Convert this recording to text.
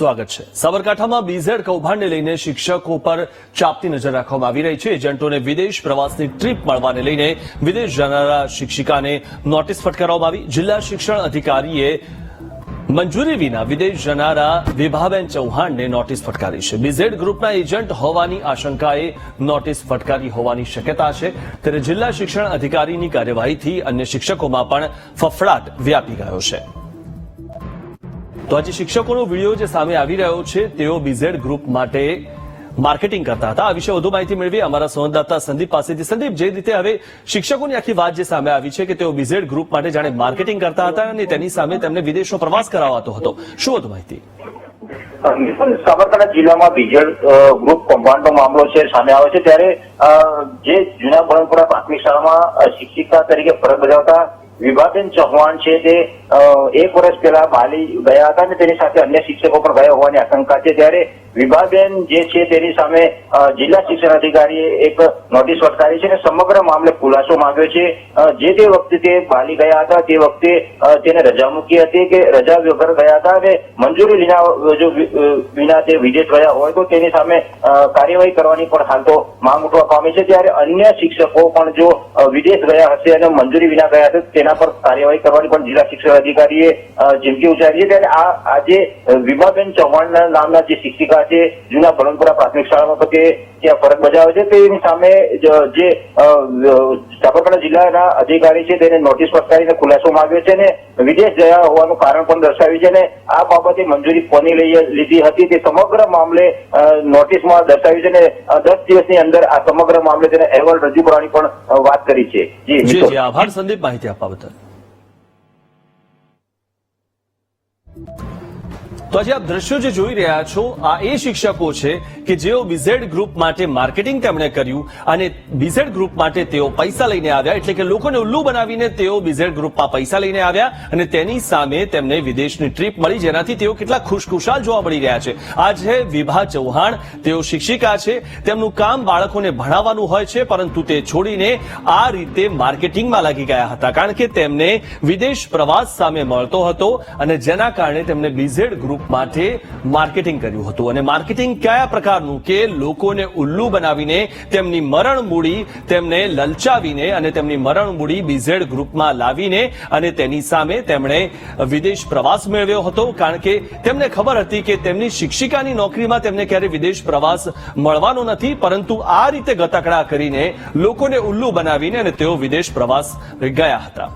સ્વાગત છે. સાબરકાંઠામાં બીઝેડ કૌભાંડને લઈને શિક્ષકો પર ચાપતી નજર રાખવામાં આવી રહી છે. એજન્ટોને વિદેશ પ્રવાસની ટ્રીપ મળવાને લઈને વિદેશ જનારા શિક્ષિકાને નોટિસ ફટકારવામાં આવી. જિલ્લા શિક્ષણ અધિકારીએ મંજૂરી વિના વિદેશ જનારા વિભાબેન ચૌહાણને નોટિસ ફટકારી છે. બીઝેડ ગ્રુપના એજન્ટ હોવાની આશંકાએ નોટિસ ફટકારી હોવાની શક્યતા છે. ત્યારે જિલ્લા શિક્ષણ અધિકારીની કાર્યવાહીથી અન્ય શિક્ષકોમાં પણ ફફડાટ વ્યાપી ગયો છે. તો આજે શિક્ષકોનો વીડિયો જે સામે આવી રહ્યો છે, તેઓ બીઝેડ ગ્રુપ માટે માર્કેટિંગ કરતા હતા. આ વિશે વધુ માહિતી મેળવી અમારા સંવાદદાતા સંદીપ પાસેથી. સંદીપ, જે રીતે હવે શિક્ષકોની આખી વાત જે સામે આવી છે કે તેઓ બીઝેડ ગ્રુપ માટે જાણે માર્કેટિંગ કરતા હતા અને તેની સામે તેમને વિદેશનો પ્રવાસ કરાવાતો હતો. શું વધુ માહિતી? સાબરકાંઠા જિલ્લામાં બીજેડ ગ્રુપ કૌભાંડનો મામલો છે, સામે આવે છે. ત્યારે જે જૂના પરંપરા પ્રાથમિક શાળામાં શિક્ષિકા તરીકે ફરજ બજાવતા વિભાબેન ચૌહાણ છે તે એક વર્ષ પહેલા માલી ગયા હતા અને તેની સાથે અન્ય શિક્ષકો પણ ગયા હોવાની આશંકા છે ત્યારે વિભાબેન જે છે તેની સામે જિલ્લા શિક્ષણ અધિકારીએ એક નોટિસ ફટકારી છે અને સમગ્ર મામલે ખુલાસો માંગ્યો છે. જે તે વખતે તે બાલી ગયા હતા, તે વખતે તેને રજા મૂકી હતી કે રજા વગર ગયા હતા અને મંજૂરી વિના, જો વિના તે વિદેશ ગયા હોય તો તેની સામે કાર્યવાહી કરવાની પણ હાલ તો માંગ ઉઠવા પામી છે. ત્યારે અન્ય શિક્ષકો પણ જો વિદેશ ગયા હશે અને મંજૂરી વિના ગયા હશે, તેના પર કાર્યવાહી કરવાની પણ જિલ્લા શિક્ષણ અધિકારીએ ચીમકી ઉચ્ચારી છે ત્યારે આ આજે વિભાબેન ચૌહાણ નામના જે શિક્ષિકા છે, જૂના બળનપુરા પ્રાથમિક શાળામાં તે ત્યાં ફરજ બજાવે છે તેની સામે જ- સાબરકાંઠા જિલ્લાના અધિકારી છે તેને નોટિસ ફટકારીને ખુલાસો માંગ્યો છે અને વિદેશ ગયા હોવાનું કારણ પણ દર્શાવ્યું છે અને આ બાબતે મંજૂરી કોની લઈ લીધી હતી તે સમગ્ર મામલે નોટિસમાં દર્શાવ્યું છે અને દસ દિવસની અંદર આ સમગ્ર મામલે તેને અહેવાલ રજૂ કરવાની પણ વાત કરી છે. જી જી જી આભાર સંદીપ માહિતી આપવા બદલ. તો આજે આપ દ્રશ્યો જે જોઈ રહ્યા છો, આ એ શિક્ષકો છે કે જેઓ બીઝેડ ગ્રુપ માટે માર્કેટિંગ તેમણે કર્યું અને બીઝેડ ગ્રુપ માટે તેઓ પૈસા લઈને આવ્યા. એટલે કે લોકોને ઉલ્લુ બનાવીને તેઓ બીઝેડ ગ્રુપમાં પૈસા લઈને આવ્યા અને તેની સામે તેમને વિદેશની ટ્રીપ મળી, જેનાથી તેઓ કેટલા ખુશખુશાલ જોવા મળી રહ્યા છે. આજે વિભા ચૌહાણ. તેઓ શિક્ષિકા છે. તેમનું કામ બાળકોને ભણાવવાનું હોય છે, પરંતુ તે છોડીને આ રીતે માર્કેટિંગમાં લાગી ગયા હતા. કારણ કે તેમને વિદેશ પ્રવાસ સામે મળતો હતો અને જેના કારણે તેમને બીઝેડ ગ્રુપ માટે માર્કેટિંગ કર્યું હતું અને માર્કેટિંગ કયા પ્રકારનું કે લોકોને ઉલ્લુ બનાવીને તેમની મરણ મૂડી તેમને લલચાવીને અને તેમની મરણ મૂડી બીઝેડ ગ્રુપમાં લાવીને અને તેની સામે તેમણે વિદેશ પ્રવાસ મેળવ્યો હતો. કારણ કે તેમને ખબર હતી કે તેમની શિક્ષિકાની નોકરીમાં તેમને ક્યારે વિદેશ પ્રવાસ મળવાનો નથી, પરંતુ આ રીતે ગતકડા કરીને લોકોને ઉલ્લુ બનાવીને અને તેઓ વિદેશ પ્રવાસ ગયા હતા.